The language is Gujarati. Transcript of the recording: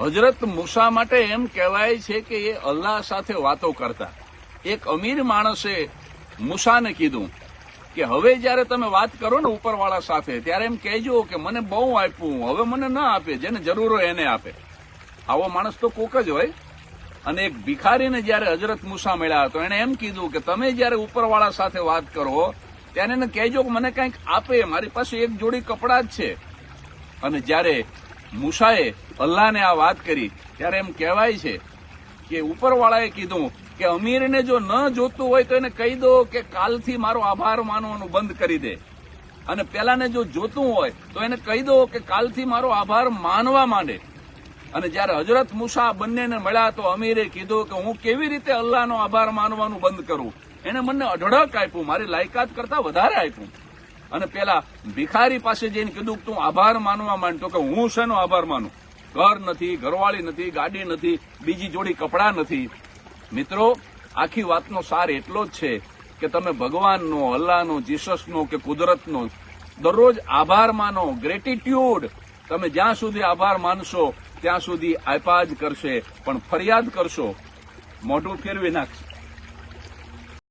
હજરત મુસા માટે એમ કહેવાય છે કે એ અલ્લાહ સાથે વાતો કરતા. એક અમીર માણસે મુસાને કીધું કે, હવે જ્યારે તમે વાત કરો ને ઉપરવાળા સાથે, ત્યારે એમ કહેજો કે મને બહુ આપ્યું, હવે મને ન આપે, જેને જરૂર હોય એને આપે. આવો માણસ તો કોક જ હોય. અને એક ભિખારીને જ્યારે હજરત મુસા મળ્યા તો એને એમ કીધું કે, તમે જ્યારે ઉપરવાળા સાથે વાત કરો, ત્યારે એને કહેજો કે મને કંઈક આપે, મારી પાસે એક જોડી કપડાં જ છે. અને જ્યારે મૂસાએ અલ્લાહને આ વાત કરી. ત્યારે એમ કહેવાય છે કે ઉપરવાળાએ કીધું કે અમીરને જો ન જોતું હોય તો એને કહી દો કે કાલથી મારો આભાર માનવાનું બંધ કરી દે. અને પેલાને જો જોતું હોય તો એને કહી દો કે કાલથી મારો આભાર માનવા માંડે. અને જ્યારે હજરત મુસા બંનેને મળ્યા તો અમીરે કીધું કે હું કેવી રીતે અલ્લાહનો આભાર માનવાનું બંધ કરું? એને મને અઢળક આપ્યું. મારી લાયકાત કરતા વધારે આપ્યું. અને પેલા ભિખારી પાસે જઈને કીધું કે તું આભાર માનવા માંડતો કે હું શેનો આભાર માનું? ઘર નથી, ઘરવાળી નથી, ગાડી નથી, બીજી જોડી કપડાં નથી. મિત્રો, આખી વાતનો સાર એટલો જ છે કે તમે ભગવાનનો, અલ્લાહનો, જીસસનો કે કુદરતનો દરરોજ આભાર માનો ગ્રેટિટ્યુડ તમે જ્યાં સુધી આભાર માનશો, ત્યાં સુધી આપ્યા જ કરશે, પણ ફરિયાદ કરશો. મોઢું ફેરવી નાખશે.